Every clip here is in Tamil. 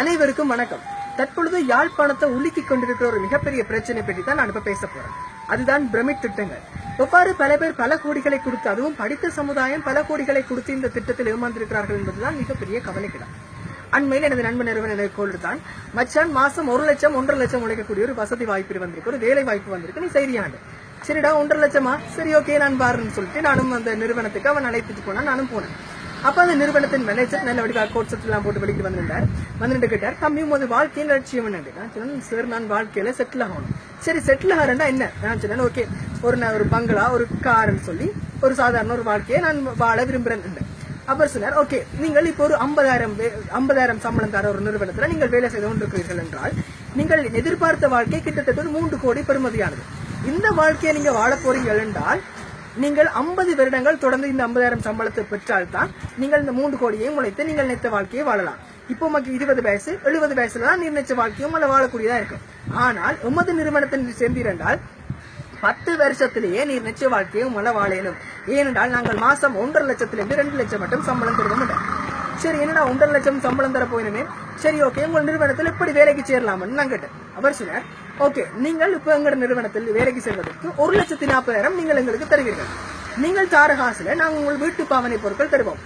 அனைவருக்கும் வணக்கம். தற்பொழுது யாழ்ப்பாணத்தை உலுக்கி கொண்டிருக்கிற ஒரு மிகப்பெரிய பிரச்சனை பற்றி தான் நான் இப்ப பேச போறேன். அதுதான் பிரமிட் திட்டங்கள். எவ்வாறு பல பேர் பல கோடிகளை கொடுத்து அதுவும் படித்த சமுதாயம் பல கோடிகளை கொடுத்து இந்த திட்டத்தில் ஏமாந்திருக்கிறார்கள் என்பதுதான் மிகப்பெரிய கவலைக்கிடம். அண்மையில் எனது நண்பன் நிறுவன எனக்கு மச்சான் மாசம் ஒரு லட்சம் ஒன்றரை லட்சம் உழைக்கக்கூடிய ஒரு வசதி வாய்ப்பு வந்திருக்கு ஒரு வேலை வாய்ப்பு வந்திருக்கு. நீ செய்தியாண்டு சரிடா ஒன்றரை லட்சமா? சரி ஓகே நான் பாருன்னு சொல்லிட்டு நானும் அந்த நிறுவனத்துக்கு அவன் அழைத்துட்டு போனா நானும் போனேன். அப்ப அந்த நிறுவனத்தின் மேனேஜர் நல்ல வடிவா கோட் எல்லாம் போட்டு வெளிக்கு வந்துட்டார் வந்துட்டு கேட்டார் தம்பி உமது வாழ்க்கையின் லட்சியம் என்ன? நான் சொன்னேன் சார் நான் வாழ்க்கையில செட்டில் ஆகணும். சரி செட்டில் ஆகிறேன்னா என்ன? நான் சொன்னேன் ஓகே ஒரு நான் ஒரு பங்களா ஒரு கார்னு சொல்லி ஒரு சாதாரண ஒரு வாழ்க்கையை நான் வாழ விரும்புறேன். அவர் சொன்னார் ஓகே நீங்கள் இப்போ ஒரு ஐம்பதாயிரம் ஐம்பதாயிரம் சம்பளம் தர ஒரு நிறுவனத்தில் நீங்கள் வேலை செய்து கொண்டிருக்கிறீர்கள் என்றால் நீங்கள் எதிர்பார்த்த வாழ்க்கை கிட்டத்தட்ட ஒரு மூன்று கோடி பெறுமதியானது. இந்த வாழ்க்கையை நீங்க வாழ போறீங்கள் என்றால் நீங்கள் ஐம்பது வருடங்கள் தொடர்ந்து இந்த ஐம்பதாயிரம் சம்பளத்தை பெற்றால்தான் நீங்கள் இந்த மூன்று கோடியையும் உழைத்து நீங்கள் நினைத்த வாழ்க்கையை வாழலாம். இப்போ உங்களுக்கு இருபது வயசு எழுபது வயசுல தான் நிர்ணயிச்ச வாழ்க்கையும் அதில் வாழக்கூடியதா இருக்கும். ஆனால் உமது நிறுவனத்தில் சேர்ந்திருந்தால் பத்து வருஷத்திலேயே நீர் நிச்சய வாழ்க்கையை உங்களை வாழையணும் ஏனென்றால் நாங்கள் மாசம் ஒன்றரை லட்சத்திலிருந்து ரெண்டு லட்சம் மட்டும் சம்பளம் கொடுக்க மாட்டோம் சரி என்னடா ஒன்றரை லட்சம் சம்பளம் தர போயினுமே சரி ஓகே உங்கள் நிறுவனத்தில் எப்படி வேலைக்கு சேரலாம்னு நான் கேட்டேன். அவர் சொன்னார் ஓகே நீங்கள் இப்போ எங்கள் நிறுவனத்தில் வேலைக்கு சேர்வதற்கு ஒரு லட்சத்தி நாற்பதாயிரம் நீங்கள் எங்களுக்கு தருவீர்கள். நீங்கள் தார காசில் நாங்கள் உங்கள் வீட்டு பாவனை பொருட்கள் தருவோம்.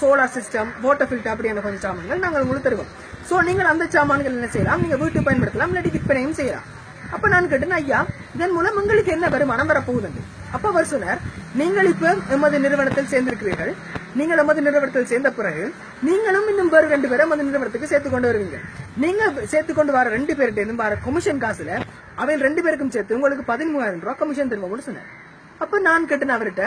சோலார் சிஸ்டம் வாட்டர் ஃபில்டர் அப்படியான கொஞ்சம் சாமான்கள் நாங்கள் உங்களுக்கு தருவோம். ஸோ நீங்கள் அந்த சாமான்கள் என்ன செய்யலாம்? நீங்கள் வீட்டு பயன்படுத்தலாம் இல்லாட்டி விற்பனையும் செய்யலாம். அப்போ நான் கேட்டேன் ஐயா இதன் மூலம் உங்களுக்கு என்ன வருமானம் வரப்போகுதுண்டு அப்போ அவர் சொன்னார் நீங்கள் இப்போ எமது நிறுவனத்தில் சேர்ந்திருக்கிறீர்கள். நீங்கள் எமது நிறுவனத்தில் சேர்ந்த பிறகு நீங்களும் இன்னும் வேறு ரெண்டு பேரும் எமது நிறுவனத்துக்கு சேர்த்து கொண்டு வருவீங்க. நீங்க சேர்த்து கொண்டு வர ரெண்டு பேர்கிட்ட இருந்து வர கமிஷன் காசுல அவன் ரெண்டு பேருக்கும் சேர்த்து உங்களுக்கு பதிமூவாயிரம் ரூபாய் கமிஷன் தருவோம்னு சொன்னார். அப்ப நான் கேட்டேன் அவர்கிட்ட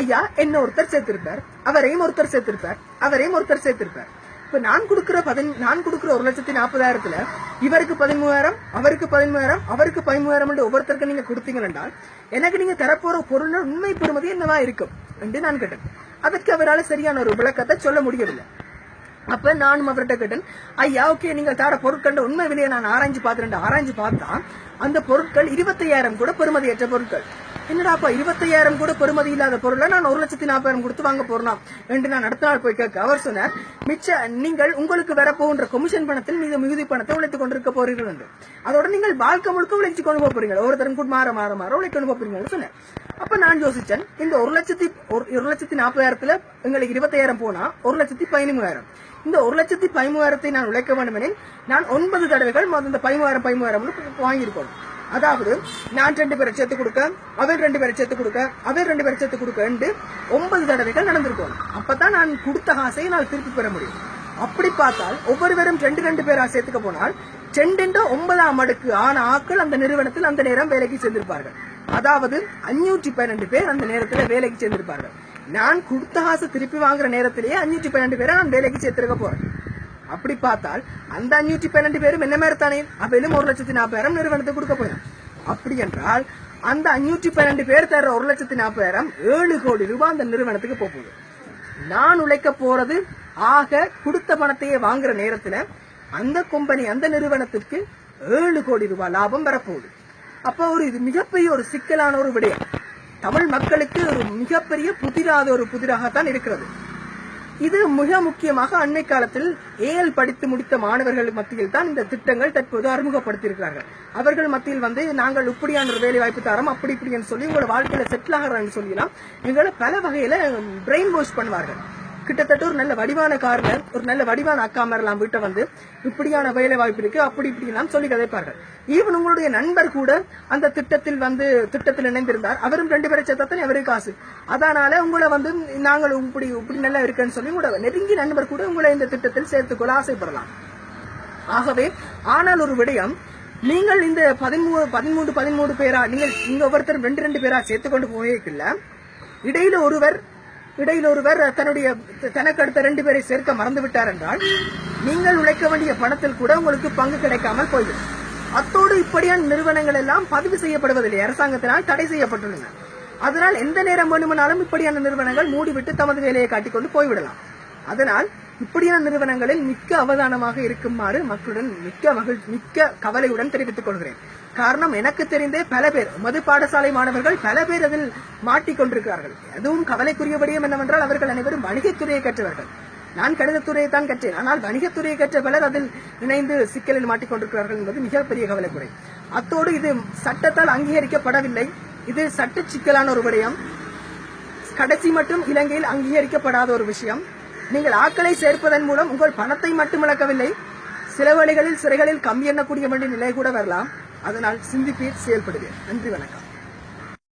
ஐயா என்ன ஒருத்தர் சேர்த்திருப்பார்? அவரையும் ஒருத்தர் சேர்த்திருப்பார். அவரையும் ஒருத்தர் சேர்த்திருப்பார். இப்ப நான் கொடுக்கிற பதி நான் கொடுக்கிற ஒரு லட்சத்தி நாற்பதாயிரத்துல இவருக்கு பதிமூவாயிரம் அவருக்கு பதிமூவாயிரம் அவருக்கு பதிமூவாயிரம் என்று ஒவ்வொருத்தருக்கு நீங்க கொடுத்தீங்க என்றால் எனக்கு நீங்க தரப்போற பொருள் உண்மை பெறுமதி என்னவா இருக்கும்? என்று நான் கேட்டேன். அதற்கு அவரால் சரியான ஒரு விளக்கத்தை சொல்ல முடியவில்லை. அப்ப நானும் அவர்கிட்ட கேட்டேன் ஐயா ஓகே நீங்கள் தர பொருட்கள் உண்மை விலையை நான் ஆராய்ஞ்சு பார்த்துட்டு ஆராய்ஞ்சு பார்த்தா அந்த பொருட்கள் இருபத்தையாயிரம் கூட பெருமதியற்ற பொருட்கள். என்னடாப்பா இருபத்தையாயிரம் கூட பெருமதி இல்லாத பொருளை நான் ஒரு லட்சத்தி நாற்பதாயிரம் கொடுத்து வாங்க போறோம் என்று நான் அடுத்த நாள் போய் கேட்க அவர் சொன்னார் மிச்ச நீங்கள் உங்களுக்கு வரப்போகின்ற கமிஷன் பணத்தில் மீது மிகுதி பணத்தை உழைத்துக் கொண்டிருக்க போறீர்கள் என்று. அதோட நீங்கள் வாழ்க்கை முழுக்க உழைச்சு கொண்டு போறீங்க ஒருத்தரும் கூட மாற மாற மாற உழைச்சு கொண்டு போக போறீங்கன்னு சொன்னேன் அப்ப நான் யோசிச்சேன் இந்த ஒரு லட்சத்தி ஒரு ஒரு லட்சத்தி நாற்பதாயிரத்துல எங்களுக்கு இருபத்தாயிரம் போனா ஒரு லட்சத்தி பதினூறாயிரம் இந்த ஒரு லட்சத்தி பதிமூவாயிரத்தை நான் உழைக்க வேண்டும் எனில் நான் ஒன்பது தடவைகள் இந்த பதிமூவாயிரம் பதிமூவாயிரம் வாங்கியிருக்கணும். அதாவது நான் ரெண்டு பேரை சேர்த்து கொடுக்க அவர் ரெண்டு பேரை சேர்த்து கொடுக்க அவர் ரெண்டு பேரை சேர்த்து கொடுக்க என்று ஒன்பது தடவைகள் நடந்திருக்கும். அப்பதான் நான் கொடுத்த ஆசையை நான் திருப்பி பெற முடியும். அப்படி பார்த்தால் ஒவ்வொருவரும் ரெண்டு ரெண்டு பேரா சேர்த்துக்க போனால் செண்டென்ற ஒன்பதாம் அடுக்கு ஆன ஆக்கள் அந்த நிறுவனத்தில் அந்த நேரம் வேலைக்கு சேர்ந்திருப்பார்கள். அதாவது அஞ்சூற்றி பன்னெண்டு பேர் அந்த நேரத்தில் வேலைக்கு சேர்ந்திருப்பார்கள். நான் கொடுத்த காசை திருப்பி வாங்குற நேரத்திலேயே அஞ்சூற்றி பன்னெண்டு பேரை நான் வேலைக்கு சேர்த்திருக்க போறேன். அப்படி பார்த்தால் அந்த அஞ்சூற்றி பன்னெண்டு பேரும் என்ன மாதிரி தானே? அவையிலும் ஒரு லட்சத்தி நாற்பதாயிரம் நிறுவனத்துக்கு கொடுக்க போயிடும் அப்படி என்றால் அந்த அஞ்சூற்றி பன்னெண்டு பேர் தர ஒரு லட்சத்தி நாற்பதாயிரம் ஏழு கோடி ரூபாய் அந்த நிறுவனத்துக்கு போகுது. நான் உழைக்க போறது ஆக கொடுத்த பணத்தையே வாங்குற நேரத்துல அந்த கம்பெனி அந்த நிறுவனத்திற்கு ஏழு கோடி ரூபாய் லாபம் வரப்போகுது. அப்போ ஒரு இது மிகப்பெரிய ஒரு சிக்கலான ஒரு விடயம். தமிழ் மக்களுக்கு ஒரு மிகப்பெரிய புதிராத ஒரு புதிராகத்தான் இருக்கிறது. இது மிக முக்கியமாக அண்மை காலத்தில் ஏஎல் படித்து முடித்த மாணவர்கள் மத்தியில் தான் இந்த திட்டங்கள் தற்போது அறிமுகப்படுத்தியிருக்கிறார்கள். அவர்கள் மத்தியில் வந்து நாங்கள் இப்படியான வேலை வாய்ப்பு தரோம் அப்படி இப்படின்னு சொல்லி உங்களோட வாழ்க்கையில செட்டில் ஆகிறாங்கன்னு சொல்லலாம் எங்களை பல வகையில பிரெயின் வாஷ் பண்ணுவார்கள். கிட்டத்தட்ட ஒரு நல்ல வடிவான கார்ல ஒரு நல்ல வடிவான அக்கா மாதிரிலாம் வீட்டை வந்து இப்படியான வேலை வாய்ப்பு இருக்கு. அப்படி இப்படிலாம் சொல்லி கதைப்பார்கள். ஈவன் உங்களுடைய நண்பர் கூட அந்த திட்டத்தில் வந்து திட்டத்தில் இணைந்திருந்தார். அவரும் ரெண்டு பேரை சேர்த்தாத்தனே அவரே காசு. அதனால உங்களை வந்து நாங்கள் இப்படி இப்படி நல்லா இருக்குன்னு சொல்லி உங்களோட நெருங்கி நண்பர் கூட உங்களை இந்த திட்டத்தில் சேர்த்துக்கொள்ள ஆசைப்படலாம். ஆகவே ஆனால் ஒரு விடயம் நீங்கள் இந்த பதிமூணு பதிமூன்று பதிமூன்று பேரா நீங்கள் இங்க ஒவ்வொருத்தரும் ரெண்டு ரெண்டு பேரா சேர்த்துக்கொண்டு போயிருக்கல இடையில ஒருவர் இடையில் ஒருவர் தன்னுடைய தனக்கு அடுத்த ரெண்டு பேரை சேர்க்க மறந்து விட்டார் என்றால் நீங்கள் உழைக்க வேண்டிய பணத்தில் கூட உங்களுக்கு பங்கு கிடைக்காமல் போய்விடும். அத்தோடு இப்படியான நிறுவனங்கள் எல்லாம் பதிவு செய்யப்படுவதில்லை. அரசாங்கத்தினால் தடை செய்யப்பட்டுள்ளன. அதனால் எந்த நேரம் வேணுமானாலும் இப்படியான நிறுவனங்கள் மூடிவிட்டு தமது வேலையை காட்டிக்கொண்டு போய்விடலாம். அதனால் இப்படியான நிறுவனங்களில் மிக்க அவதானமாக இருக்குமாறு மக்களுடன் மிக்க மகிழ் மிக்க கவலையுடன் தெரிவித்துக் கொள்கிறேன். காரணம் எனக்கு தெரிந்தே பல பேர் மது பாடசாலை மாணவர்கள் பல பேர் அதில் மாட்டிக்கொண்டிருக்கிறார்கள் அதுவும் கவலைக்குரிய விடயம் என்னவென்றால் அவர்கள் அனைவரும் வணிகத்துறையை கற்றவர்கள். நான் கணிதத்துறையை தான் கற்றேன். ஆனால் வணிகத்துறையை கற்ற பலர் அதில் இணைந்து சிக்கலில் மாட்டிக்கொண்டிருக்கிறார்கள் என்பது மிகப்பெரிய கவலைக்குறை. அத்தோடு இது சட்டத்தால் அங்கீகரிக்கப்படவில்லை. இது சட்ட சிக்கலான ஒரு விடயம். கடைசி மட்டும் இலங்கையில் அங்கீகரிக்கப்படாத ஒரு விஷயம். நீங்கள் ஆக்களை சேர்ப்பதன் மூலம் உங்கள் பணத்தை மட்டும் இழக்கவில்லை சில வழிகளில் சிறைகளில் கம்பி எண்ணக்கூடிய வேண்டிய நிலை கூட வரலாம். அதனால் சிந்திப்பீர் செயல்படுவேன் நன்றி வணக்கம்.